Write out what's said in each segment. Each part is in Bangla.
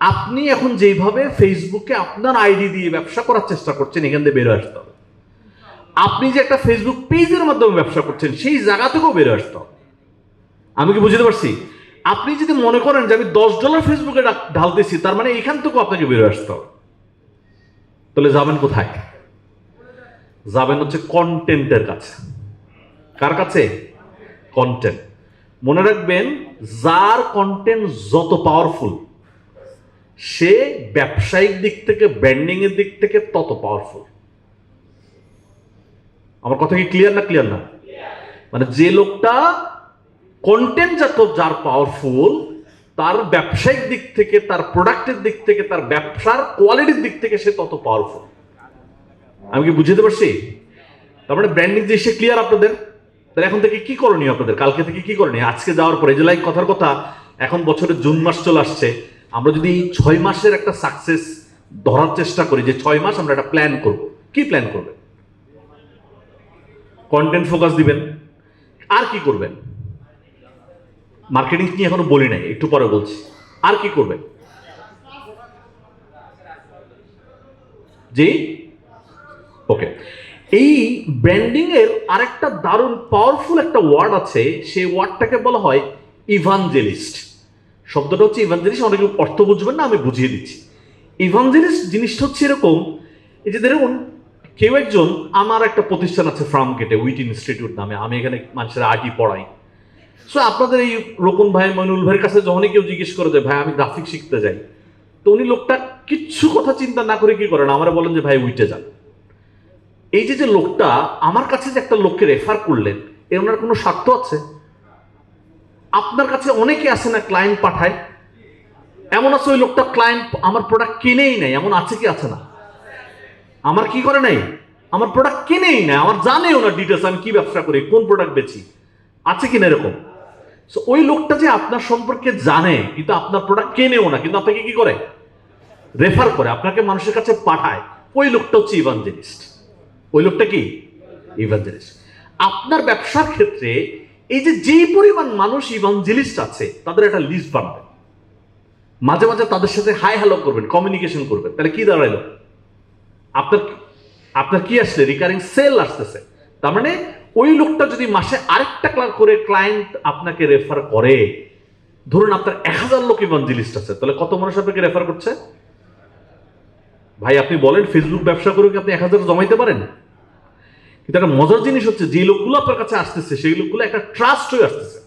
আপনি এখন যেইভাবে ফেসবুকে আপনার আইডি দিয়ে ব্যবসা করার চেষ্টা করছেন, এখান থেকে বেরো আসতে হবে। আপনি যে একটা ফেসবুক পেজের মাধ্যমে ব্যবসা করছেন, সেই জায়গা থেকেও বেরো আসতে হবে। আমি কি বুঝতে পারছি? আপনি যদি মনে করেন যে আমি দশ ডলার ফেসবুকে ঢালতেছি, তার মানে এখান থেকেও আপনাকে বেরো আসতে হবে। তাহলে যাবেন কোথায়? যাবেন হচ্ছে কন্টেন্টের কাছে। কার কাছে? কন্টেন্ট মনে রাখবেন, যার কন্টেন্ট যত পাওয়ারফুল সে ব্যবসায়িক দিক থেকে ব্র্যান্ডিং এর দিক থেকে তত পাওয়ারফুল আমার কথা কি ক্লিয়ার না ক্লিয়ার না? মানে যে লোকটা কন্টেন্ট যত যার পাওয়ারফুল তার ব্যবসায়িক দিক থেকে, তার প্রোডাক্টের দিক থেকে, তার ব্যবসার কোয়ালিটির দিক থেকে সে তত পাওয়ারফুল আমি কি বুঝতে পারছি? তার মানে ব্র্যান্ডিং যে সে ক্লিয়ার আপনাদের? তাহলে এখন থেকে কি করণীয় আপনাদের? কালকে থেকে কি করণীয়? আজকে যাওয়ার পরে যে লাইক কথার কথা, এখন বছরের জুন মাস চলে আসছে। আমরা যদি ছয় মাসের একটা সাকসেস ধরার চেষ্টা করি, যে ছয় মাস আমরা একটা প্ল্যান করব, কি প্ল্যান করবেন? কন্টেন্ট ফোকাস দিবেন। আর কি করবেন? মার্কেটিং নিয়ে এখনও বলি নাই, একটু পরে বলছি। আর কি করবেন? জি? ওকে এই ব্র্যান্ডিং এর আরেকটা দারুণ পাওয়ারফুল একটা ওয়ার্ড আছে, সেই ওয়ার্ডটাকে বলা হয় ইভাঞ্জেলিস্ট শব্দটা হচ্ছে ইভাঞ্জেলিস্ট অনেকে অর্থ বুঝবেন না, আমি বুঝিয়ে দিচ্ছি। ইভাঞ্জেলিস্ট জিনিসটা হচ্ছে এরকম, এই যে দেখুন, কেউ একজন, আমার একটা প্রতিষ্ঠান আছে ফ্রাম গেটে উইট ইনস্টিটিউট নামে, আমি এখানে মানুষের আইটি পড়াই। সো আপনাদের এই রোকন ভাই, মইনুল ভাইয়ের কাছে যখনই কেউ জিজ্ঞেস করে যে, ভাই, আমি গ্রাফিক শিখতে যাই। তো উনি লোকটা কিচ্ছু কথা চিন্তা না করে কি করেন? আমার বলেন যে, ভাই উইটে যান। এই যে যে লোকটা, আমার কাছে যে একটা লোককে রেফার করলেন, এর ওনার কোনো স্বার্থ আছে? আপনার কাছে অনেকে আছে না ক্লায়েন্ট পাঠায়? এমন আছে ওই লোকটা ক্লায়েন্ট আমার প্রোডাক্ট কিনেই নাই এমন আছে কি আছে না? আমার কি করে নাই আমার প্রোডাক্ট কিনেই নাই আমার জানে ওনার ডিটেলস আমি কি ব্যবসা করি, কোন প্রোডাক্ট বেচি। আছে কিনা এরকম? সো ওই লোকটা যে আপনার সম্পর্কে জানে, কিন্তু আপনার প্রোডাক্ট কেনেও না, কিন্তু আপনাকে কি করে? রেফার করে, আপনাকে মানুষের কাছে পাঠায়। ওই লোকটা হচ্ছে ইভাঞ্জেলিস্ট ওই লোকটা কি? ইভাঞ্জেলিস্ট আপনার ব্যবসার ক্ষেত্রে এই যে যেই পরিমাণ মানুষ ইভাঞ্জেলিস্ট আছে, তাদের একটা লিস্ট বানাবেন। মাঝে মাঝে তাদের সাথে হাই হ্যালো করবেন কমিউনিকেশন করবেন। তাহলে কি দাঁড়াইলো? আপনার আপনার কি আসছে? রিকারিং সেল আসতেছে। তার মানে ওই লোকটা যদি মাসে আরেকটা করে ক্লায়েন্ট আপনাকে রেফার করে, ধরুন আপনার এক হাজার লোক ইভাঞ্জেলিস্ট আছে, তাহলে কত মানুষ আপনাকে রেফার করছে? ভাই, আপনি বলেন ফেসবুক ব্যবসা করে কি আপনি এক হাজার জমাইতে পারেন? কিন্তু একটা মজার জিনিস হচ্ছে, যে লোকগুলো আপনার কাছে আসতেছে, সেই লোকগুলো একটা ট্রাস্ট হয়ে আসতেছে।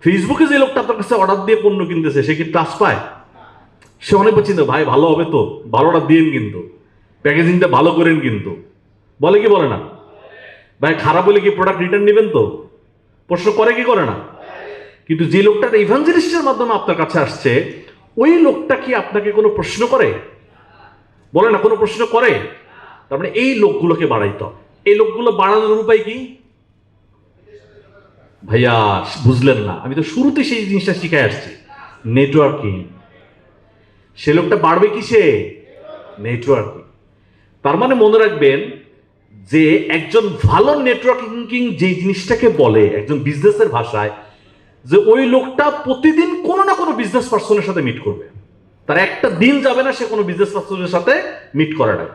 ফেসবুকে যে লোকটা আপনার কাছে অর্ডার দিয়ে পণ্য কিনতেছে, সে কি ট্রাস্ট পায়? সে অনেক চিন্তা, ভাই, ভালো হবে তো, ভালোটা দিন কিন্তু। প্যাকেজিংটা ভালো করেন কিন্তু। বলে কি, বলে না? ভাই, খারাপ হলে কি প্রোডাক্ট রিটার্ন নেবেন তো? প্রশ্ন করে কি, করে না? কিন্তু যে লোকটা ইভাঞ্জেলিস্টের মাধ্যমে আপনার কাছে আসছে, ওই লোকটা কি আপনাকে কোনো প্রশ্ন করে? বলে না, কোনো প্রশ্ন করে? তার মানে এই লোকগুলোকে বাড়াইতে হবে। এই লোকগুলো বাড়ানোর উপায় কি? ভাইয়া, বুঝলেন না। আমি তো শুরুতে সেই জিনিসটা শিখাই আসছি। নেটওয়ার্কিং সে লোকটা বাড়বে কিসে? নেটওয়ার্কিং তার মানে মনে রাখবেন যে একজন ভালো নেটওয়ার্কিং যে জিনিসটাকে বলে, একজন বিজনেসের ভাষায়, যে ওই লোকটা প্রতিদিন কোনো না কোনো বিজনেস পার্সনের সাথে মিট করবে। তার একটা দিন যাবে না সে কোনো বিজনেস পার্সনের সাথে মিট করাটা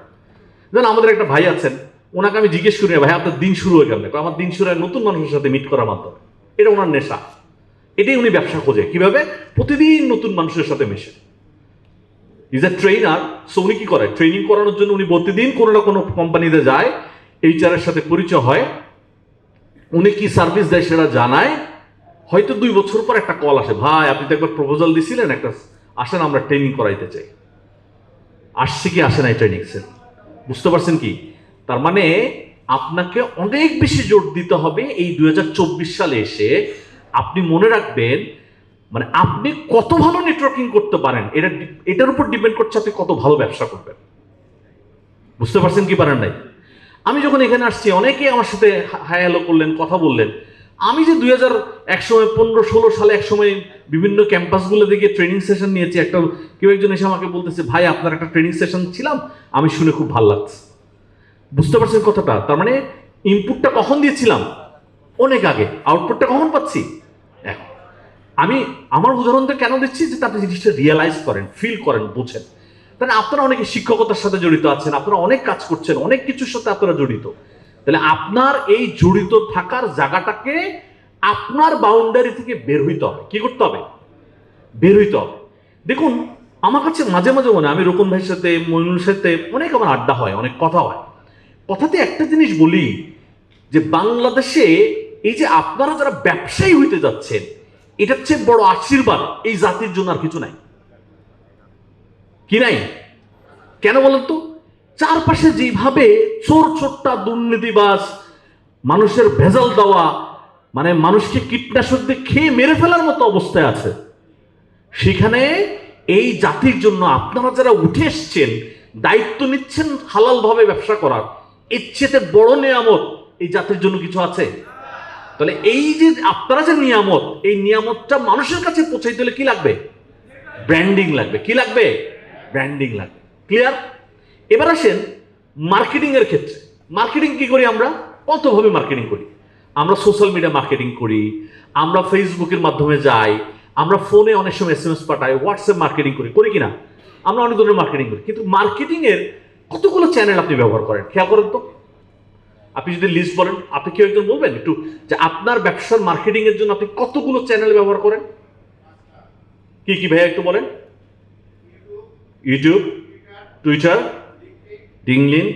যেন আমাদের একটা ভাই আছেন ওনাকে আমি জিজ্ঞেস করি ভাই, আপনার দিন শুরু হয়ে গেল। আমার দিন শুরু হয় নতুন মানুষের সাথে মিট করার মাধ্যমে। এটা ওনার নেশা। এটাই উনি ব্যবসা খোঁজে। কীভাবে? প্রতিদিন নতুন মানুষের সাথে মেশে। ইজ এ ট্রেনার সো উনি কি করে? ট্রেনিং করানোর জন্য উনি প্রতিদিন কোনো না কোনো কোম্পানিতে যায় এইচআর এর সাথে পরিচয় হয়। উনি কি সার্ভিস দেয় সেটা জানায়। হয়তো দুই বছর পর একটা কল আসে, ভাই, আপনি তো একবার প্রপোজাল দিছিলেন, একটা আসেন, আমরা ট্রেনিং করাইতে চাই। আসছে কি, আসে নাই ট্রেনিং বুঝতে পারছেন কি? তার মানে আপনাকে অনেক বেশি জোর দিতে হবে এই দুই হাজার চব্বিশ সালে এসে। আপনি মনে রাখবেন মানে আপনি কত ভালো নেটওয়ার্কিং করতে পারেন, এটা এটার উপর ডিপেন্ড করছে আপনি কত ভালো ব্যবসা করবেন। বুঝতে পারছেন কি পারেন নাই? আমি যখন এখানে আসছি অনেকে আমার সাথে হাই হ্যালো করলেন, কথা বললেন। আমি যে দুই হাজার এক সময়, পনেরো ষোলো সালে এক সময় বিভিন্ন ক্যাম্পাসগুলো থেকে ট্রেনিং সেশন নিয়েছি, একটা, কেউ একজন এসে আমাকে বলতেছে, ভাই, আপনার একটা ট্রেনিং সেশন ছিলাম, আমি শুনে খুব ভালো লাগছে। বুঝতে পারছেন কথাটা? তার মানে ইনপুটটা কখন দিয়েছিলাম? অনেক আগে। আউটপুটটা কখন পাচ্ছি? এখন আমি আমার উদাহরণটা কেন দিচ্ছি? যে আপনি জিনিসটা রিয়েলাইজ করেন ফিল করেন, বুঝেন। তাহলে আপনারা অনেকে শিক্ষকতার সাথে জড়িত আছেন, আপনারা অনেক কাজ করছেন, অনেক কিছুর সাথে আপনারা জড়িত। তাহলে আপনার এই জড়িত থাকার জায়গাটাকে আপনার বাউন্ডারি থেকে বের হইতে হবে। কি করতে হবে? বের হইতে হবে। দেখুন, আমার কাছে মাঝে মাঝে মনে আমি রোকন ভাইয়ের সাথে মইনুলের সাথে অনেক আমার আড্ডা হয়, অনেক কথা হয়। কথাতে একটা জিনিস বলি, যে বাংলাদেশে এই যে আপনারা যারা ব্যবসায়ী হইতে যাচ্ছেন এটা হচ্ছে বড় আশীর্বাদ এই জাতির জন্য আর কিছু নাই। কি নাই? কেন বলেন তো? চারপাশে যেভাবে চোর, ছোট্টা দুর্নীতিবাস মানুষের ভেজাল দেওয়া মানে মানুষকে কীটনাশক দিয়ে খেয়ে মেরে ফেলার মতো অবস্থায় আছে, সেখানে এই জাতির জন্য আপনারা যারা উঠে এসছেন, দায়িত্ব নিচ্ছেন হালালভাবে ব্যবসা করার চেয়ে বড় নিয়ামত এই জাতির জন্য কিছু আছে? তাহলে এই যে আপনারা যে নিয়ামত, এই নিয়ামতটা মানুষের কাছে পৌঁছাইতে হলে কি লাগবে? ব্র্যান্ডিং লাগবে। কি লাগবে? ব্র্যান্ডিং লাগবে। ক্লিয়ার এবার আসেন মার্কেটিং এর ক্ষেত্রে। মার্কেটিং কি করি আমরা? কতভাবে মার্কেটিং করি। আমরা সোশ্যাল মিডিয়া মার্কেটিং করি, আমরা ফেসবুকের মাধ্যমে যাই, আমরা ফোনে অনেক সময় এস এম এস পাঠাই হোয়াটসঅ্যাপ মার্কেটিং করি। করি কিনা আমরা অনেক ধরনের মার্কেটিং করি। কিন্তু মার্কেটিং এর কতগুলো চ্যানেল আপনি ব্যবহার করেন? খেয়াল করেন তো। আপনি যদি লিস্ট বলেন, আপনি কেউ একজন বলবেন একটু যে আপনার ব্যবসার মার্কেটিং এর জন্য আপনি কতগুলো চ্যানেল ব্যবহার করেন? কি কি ভাইয়া একটু বলেন? ইউটিউব টুইটার ডিংলিন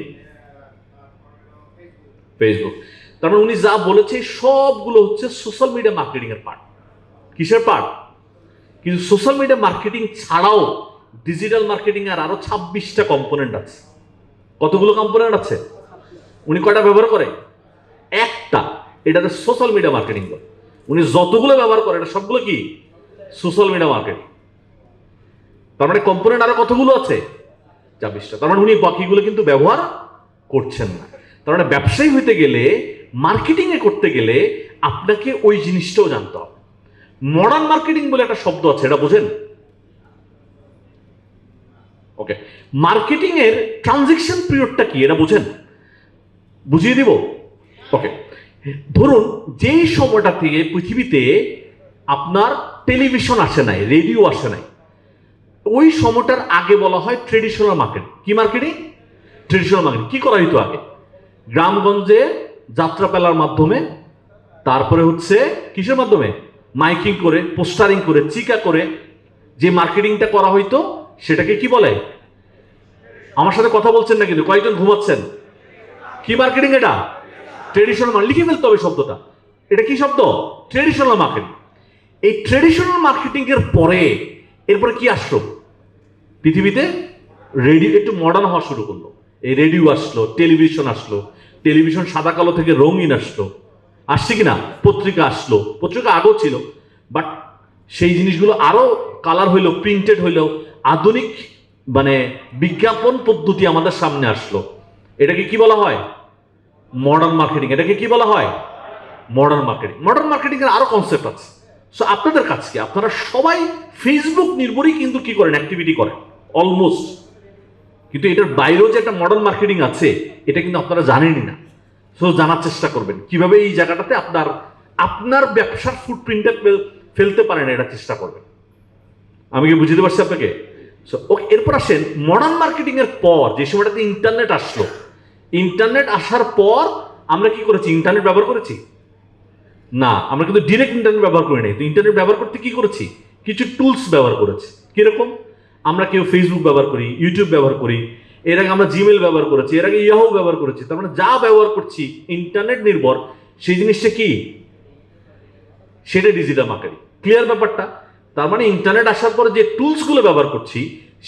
ফেসবুক তার মানে উনি যা বলেছে, সবগুলো হচ্ছে সোশ্যাল মিডিয়া মার্কেটিং এর পার্ট কিসের পার্ট কিন্তু সোশ্যাল মিডিয়া মার্কেটিং ছাড়াও ডিজিটাল মার্কেটিং এর আরও ছাব্বিশটা কম্পোনেন্ট আছে। কতগুলো কম্পোনেন্ট আছে? উনি কয়টা ব্যবহার করে? একটা। এটাতে সোশ্যাল মিডিয়া মার্কেটিং করে উনি যতগুলো ব্যবহার করে, এটা সবগুলো কি? সোশ্যাল মিডিয়া মার্কেটিং তার মানে কম্পোনেন্ট আরও কতগুলো আছে? চাবিশটা তার মানে উনি বাকিগুলো কিন্তু ব্যবহার করছেন না। তার মানে ব্যবসায়ী হইতে গেলে মার্কেটিং এ করতে গেলে আপনাকে ওই জিনিসটাও জানতে হবে। মডার্ন মার্কেটিং বলে একটা শব্দ আছে, এটা বোঝেন? ওকে মার্কেটিং এর ট্রানজেকশন পিরিয়ডটা কি? এটা বুঝেন? বুঝিয়ে দিব? ওকে ধরুন, যেই সময়টা থেকে পৃথিবীতে আপনার টেলিভিশন আসে নাই রেডিও আসে নাই, ওই সময়টার আগে বলা হয় ট্রেডিশনাল মার্কেট কি মার্কেটিং ট্রেডিশনাল মার্কেটিং কি করা হইতো আগে? গ্রামগঞ্জে যাত্রা পেলার মাধ্যমে, তারপরে হচ্ছে কিসের মাধ্যমে? মাইকিং করে, পোস্টারিং করে, চিকা করে যে মার্কেটিংটা করা হইতো সেটাকে কি বলে? আমার সাথে কথা বলছেন না কিন্তু কয়েকজন ঘুমাচ্ছেন। কি মার্কেটিং এটা? ট্রেডিশনাল মানে লিখে ফেলতে হবে শব্দটা। এটা কি শব্দ? ট্রেডিশনাল মার্কেটিং এই ট্রেডিশনাল মার্কেটিং এর পরে এরপরে কি আসলো? পৃথিবীতে রেডিও একটু মডার্ন হওয়া শুরু করল। এই রেডিও আসলো টেলিভিশন আসলো টেলিভিশন সাদা কালো থেকে রঙিন আসলো। আসছে কিনা? পত্রিকা আসলো। পত্রিকা আগেও ছিল বাট সেই জিনিসগুলো আরও কালার হইল প্রিন্টেড হইল আধুনিক মানে বিজ্ঞাপন পদ্ধতি আমাদের সামনে আসলো। এটাকে কি বলা হয়? মডার্ন মার্কেটিং এটাকে কি বলা হয়? মডার্ন মার্কেটিং মডার্ন মার্কেটিং এর আরও কনসেপ্ট আছে। সো আপনাদের কাজ কি? আপনারা সবাই ফেসবুক নির্ভরই কিন্তু কি করেন? অ্যাক্টিভিটি করেন। অলমোস্ট কিন্তু এটার বাইরেও যে একটা মডার্ন মার্কেটিং আছে, এটা কিন্তু আপনারা জানেনই না। সো জানার চেষ্টা করবেন। কীভাবে এই জায়গাটাতে আপনার আপনার ব্যবসার ফুটপ্রিন্টটা ফেলতে পারেন, এটা চেষ্টা করবেন। আমি কি বুঝতে পারছি আপনাকে? সো ওকে এরপর আসেন মডার্ন মার্কেটিং এর পর, যে সময়টাতে ইন্টারনেট আসলো। ইন্টারনেট আসার পর আমরা কি করেছি? ইন্টারনেট ব্যবহার করেছি? না, আমরা কিন্তু ডিরেক্ট ইন্টারনেট ব্যবহার করি নাই। তো ইন্টারনেট ব্যবহার করতে কি করেছি? কিছু টুলস ব্যবহার করেছি। কীরকম? আমরা কেউ ফেসবুক ব্যবহার করি ইউটিউব ব্যবহার করি, এর আগে আমরা জিমেল ব্যবহার করেছি, এর আগে ইয়াহু ব্যবহার করেছি। তার মানে যা ব্যবহার করছি ইন্টারনেট নির্ভর, সেই জিনিসটা কি? সেটা ডিজিটাল মার্কেটিং ক্লিয়ার ব্যাপারটা? তার মানে ইন্টারনেট আসার পরে যে টুলসগুলো ব্যবহার করছি,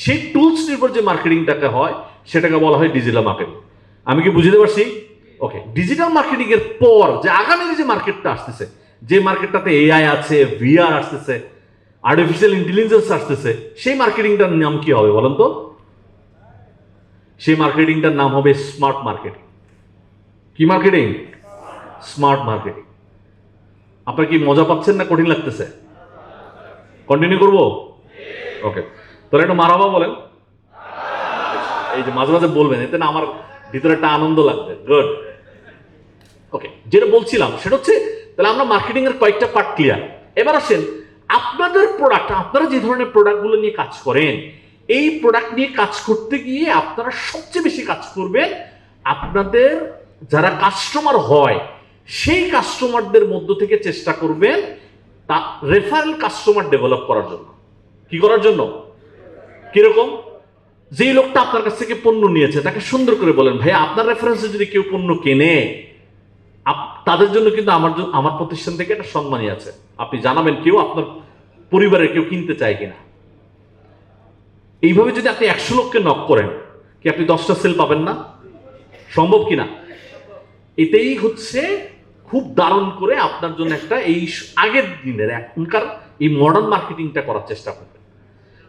সেই টুলস নির্ভর যে মার্কেটিংটাকে হয়, সেটাকে বলা হয় ডিজিটাল মার্কেটিং আমি কি বুঝতে পারছি? ওকে ডিজিটাল মার্কেটিং এর পর যে আগামী যে মার্কেটটা আসতেছে, যে মার্কেটটাতে এআই আছে ভিআর আসতেছে আর্টিফিশিয়াল ইন্টেলিজেন্স আসতেছে, সেই মার্কেটিংটার নাম কি হবে বলেন তো? সেই মার্কেটিংটার নাম হবে স্মার্ট মার্কেটিং কি মার্কেটিং স্মার্ট মার্কেটিং আপনার কি মজা পাচ্ছেন না কঠিন লাগতেছে? কন্টিনিউ করব? ওকে তাহলে একটু মারাবা বলেন। এই যে মাঝে মাঝে বলবেন, এতে না আমার ভিতরে একটা আনন্দ লাগবে। গুড ওকে যেটা বলছিলাম, সেটা হচ্ছে, তাহলে আমরা মার্কেটিং এর কয়েকটা পার্ট ক্লিয়ার এবার আসেন, আপনাদের প্রোডাক্ট আপনারা যে ধরনের প্রোডাক্টগুলো নিয়ে কাজ করেন, এই প্রোডাক্ট নিয়ে কাজ করতে গিয়ে আপনারা সবচেয়ে বেশি কাজ করবেন আপনাদের যারা কাস্টমার হয়, সেই কাস্টমারদের মধ্য থেকে চেষ্টা করবেন তা রেফারেল কাস্টমার ডেভেলপ করার জন্য। কি করার জন্য? কীরকম? যেই লোকটা আপনার কাছ থেকে পণ্য নিয়েছে, তাকে সুন্দর করে বলেন ভাই আপনার রেফারেন্সে যদি কেউ পণ্য কেনে তাদের জন্য কিন্তু আমার আমার প্রতিষ্ঠান থেকে একটা সম্মানই আছে। আপনি জানাবেন কেউ আপনার পরিবারের কেউ কিনতে চায় কিনা? এইভাবে যদি আপনি একশো লোককে নক করেন, কি আপনি দশটা সেল পাবেন না? সম্ভব কিনা? এতেই হচ্ছে খুব দারুণ করে আপনার জন্য একটা এই আগের দিনের এখনকার এই মডার্ন মার্কেটিংটা করার চেষ্টা করবেন।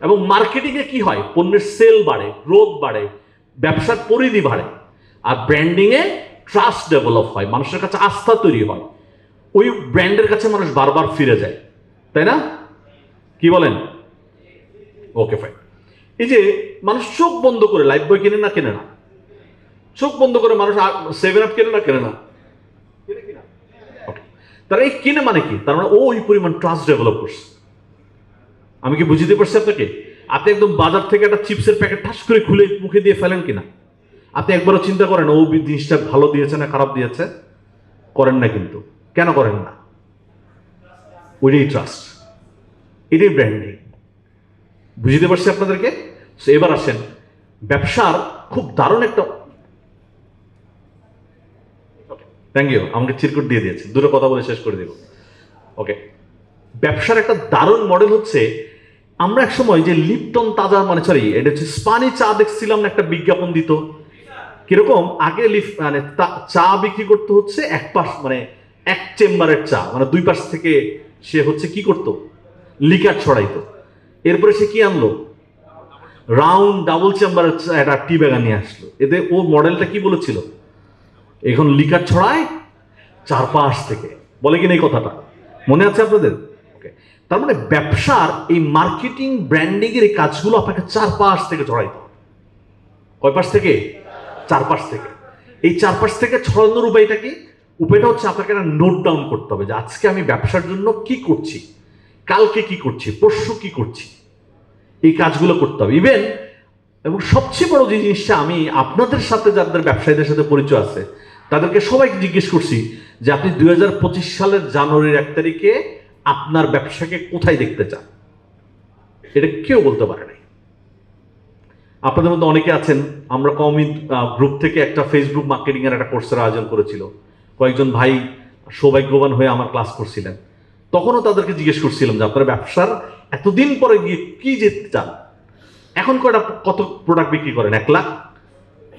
এবং মার্কেটিংয়ে কি হয়? পণ্যের সেল বাড়ে গ্রোথ বাড়ে, ব্যবসার পরিধি বাড়ে, আর ব্র্যান্ডিংয়ে ট্রাস্ট ডেভেলপ হয়, মানুষের কাছে আস্থা তৈরি হয়। ওই ব্র্যান্ডের কাছে মানুষ বারবার ফিরে যায়, তাই না? কি বলেন? ওকে ফাইন এই যে মানুষ চোখ বন্ধ করে লাইফ বই কেনে না কেনে না। চোখ বন্ধ করে মানুষ সেভেন আপ কেনে না কেনে না. তারা এই কিনে মানে কি? তার মানে ও ওই পরিমাণ ট্রাস্ট ডেভেলপ করছে আমি কি বুঝিতে পারছি আপনাকে? আপনি একদম বাজার থেকে একটা চিপসের প্যাকেট ঠাস করে খুলে মুখে দিয়ে ফেলেন কিনা? আপনি একবারও চিন্তা করেন ও জিনিসটা ভালো দিয়েছে না খারাপ দিয়েছে? করেন না কিন্তু। কেন করেন না? ওইটাই ট্রাস্ট এটাই ব্র্যান্ডিং বুঝতে পারছি আপনাদেরকে? So, এবার আসেন। ব্যবসার খুব দারুণ একটা থ্যাংক ইউ আমাকে চিরকুট দিয়ে দিয়েছে। দুটো কথা বলে শেষ করে দেব। ওকে ব্যবসার একটা দারুণ মডেল হচ্ছে, আমরা এক সময় যে লিপটন তাজা মানে সরি এটা হচ্ছে স্পানি চা দেখছিলাম না, একটা বিজ্ঞাপন দিত। কীরকম? আগে লিফ মানে চা বিক্রি করতে হচ্ছে এক পাশ মানে এক চেম্বারের চা। মানে দুই পাশ থেকে সে হচ্ছে কি করতো? লিকার ছড়াইতো। এরপরে সে কি আনলো? রাউন্ড ডাবল চেম্বারের চা, একটা টি ব্যাগা নিয়ে আসলো। এতে ও মডেলটা কি বলেছিল? এখন লিকার ছড়ায় চারপাশ থেকে। বলে কিনা এই কথাটা? মনে আছে আপনাদের? ওকে তার মানে ব্যবসার এই মার্কেটিং ব্র্যান্ডিং এর এই কাজগুলো আপনাকে চারপাশ থেকে ছড়াইতে হবে। কয় পাশ থেকে? চারপাশ থেকে। এই চারপাশ থেকে ছড়ানোর উপায়টা কি? উপায়টা হচ্ছে আপনাকে একটা নোট ডাউন করতে হবে যে আজকে আমি ব্যবসার জন্য কি করছি? কালকে কি করছি? পরশু কি করছি? এই কাজগুলো করতে হবে। ইভেন এবং সবচেয়ে বড় যে জিনিসটা আমি আপনাদের সাথে, যাদের ব্যবসায়ীদের সাথে পরিচয় আছে তাদেরকে সবাইকে জিজ্ঞেস করছি যে আপনি দুই হাজার পঁচিশ সালের জানুয়ারির এক তারিখে আপনার ব্যবসাকে কোথায় দেখতে চান? এটা কেউ বলতে পারে নাই। আপনাদের মধ্যে অনেকে আছেন, আমরা কমি গ্রুপ থেকে একটা ফেসবুক মার্কেটিং এর একটা কোর্সের আয়োজন করেছিল। কয়েকজন ভাই সৌভাগ্যবান হয়ে আমার ক্লাস করছিলেন। তখনও তাদেরকে জিজ্ঞেস করছিলাম যে আপনারা ব্যবসার এতদিন পরে গিয়ে কি যেতে চান? এখন কয়টা, কত প্রোডাক্ট বিক্রি করেন? এক লাখ?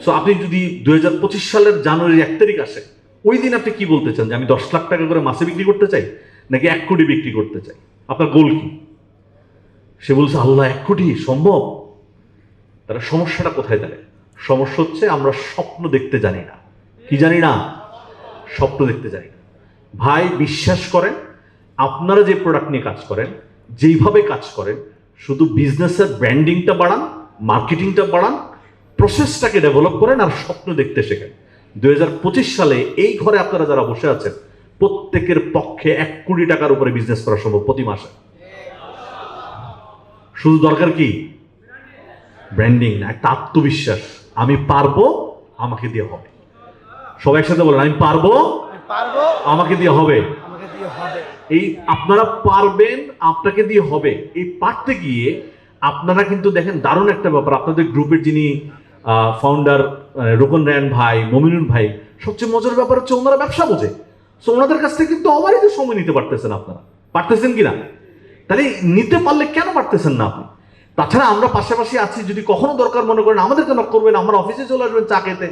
সো আপনি যদি দু হাজার পঁচিশ সালের জানুয়ারির এক তারিখ আসে, ওই দিন আপনি কি বলতে চান? যে আমি দশ লাখ টাকা করে মাসে বিক্রি করতে চাই, নাকি এক কোটি বিক্রি করতে চাই? আপনার গোল কি? সে বলছে, আল্লাহ, এক কোটি, সম্ভব? তারা সমস্যাটা কোথায় দাঁড়ায়? সমস্যা হচ্ছে, আমরা স্বপ্ন দেখতে জানি না। কি জানি না? স্বপ্ন দেখতে জানি না। ভাই, বিশ্বাস করেন, আপনারা যে প্রোডাক্ট নিয়ে কাজ করেন, যেইভাবে কাজ করেন, শুধু বিজনেসের ব্র্যান্ডিংটা বাড়ান মার্কেটিংটা বাড়ান প্রসেসটাকে ডেভেলপ করেন আর স্বপ্ন দেখতে শেখেন। দুই হাজার পঁচিশ সালে এই ঘরে আপনারা যারা বসে আছেন প্রত্যেকের পক্ষে এক কোটি টাকার উপরে বিজনেস করা সম্ভব প্রতি মাসে। শুধু দরকার কি? ব্র্যান্ডিং না একটা আত্মবিশ্বাস। আমি পারব আমাকে দিয়ে হবে। সবাই একসাথে বলেন আমি পারব আমি পারব আমাকে দিয়ে হবে। আমাকে দিয়ে হবে। এই আপনারা পারবেন আপনাকে দিয়ে হবে। এই পারতে গিয়ে আপনারা কিন্তু দেখেন দারুণ একটা ব্যাপার। আপনাদের গ্রুপের যিনি ফাউন্ডার রোকন রায়ন ভাই, মমিনুল ভাই, সবচেয়ে মজার ব্যাপার হচ্ছে ওনারা ব্যবসা বোঝে। সো ওনাদের কাছ থেকে কিন্তু অবারিত সময় নিতে পারতেছেন আপনারা। পারতেছেন কিনা? তাহলে নিতে পারলে কেন পারতেছেন না আপনি? তাছাড়া আমরা পাশাপাশি আছি, যদি কখনো দরকার মনে করেন আমাদেরকে নক করবেন, আমার অফিসে চলে আসবেন চা খেতে।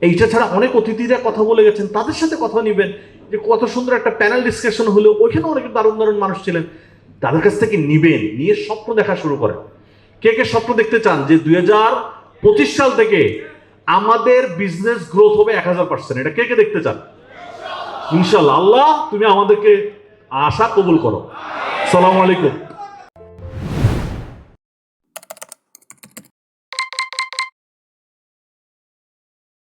এইটা ছাড়া অনেক অতিথিরা কথা বলে গেছেন, তাদের সাথে কথা নিবেন, যে কত সুন্দর একটা প্যানেল ডিসকাশন হলো, ওইখানে অনেক দারুণ দারুণ মানুষ ছিলেন। তাদের কাছ থেকে নিবেন, নিয়ে স্বপ্ন দেখা শুরু করেন। কে কে স্বপ্ন দেখতে চান? যে দুই হাজার পঁচিশ সাল থেকে আমাদের বিজনেস গ্রোথ হবে এক হাজার পার্সেন্ট এটা কে কে দেখতে চান? ইনশাল্লাহ আল্লাহ, তুমি আমাদেরকে আশা কবুল করো। সালাম আলাইকুম।